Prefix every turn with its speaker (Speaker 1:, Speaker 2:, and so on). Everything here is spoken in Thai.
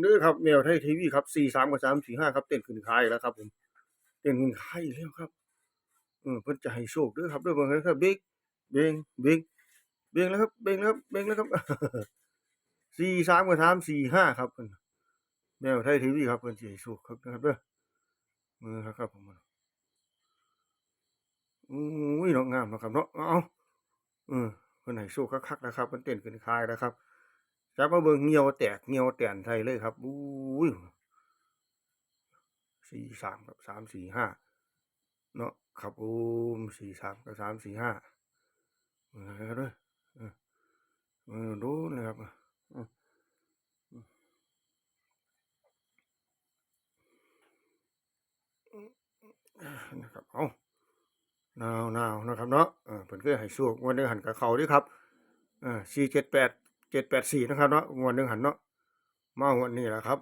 Speaker 1: เด้อครับแมวไทยทีวีครับสี่สามกับสามสี่ห้าครับเต้นขึ้นคายแล้วครับผมเต้นขึ้นคายแล้วครับเออเพิ่นจะให้โชคด้อครับด้อเบิ่งเลยครับเบงเบงเบงเบงแล้วครับเบงแล้วครับเบงแล้วครับสี่สามกับสามสี่ห้าครับเพิ่นแมวไทยทีวีครับเพิ่นสิให้โชคครับนะครับเด้อมือครับครับผมอุ้ยเนาะงามนะครับเนาะเอาเออเพิ่นให้โชคคักๆนะครับเพิ่นเต้นขึ้นคายแล้วครับ จับมาเบิ่งเหี่ยวแตกเหี่ยวแตนไทยเลยครับอุ้ยสี่สามกับสามสี่ห้าเนาะครับอ้มสี่สามกับสามสี่ห้าเออด้วยเออเออดูเลยครับนะครับเอานาวๆาวนะครับเนาะเออเพิ่นเคยให้สวกวันนึงหันกับเขาด้วยครับเออสี่เจ็ดแปด เจ็ดแปดสี่นะครับเนาะงวดหนึ่งหันเนาะมาหัวนี้แหละครับ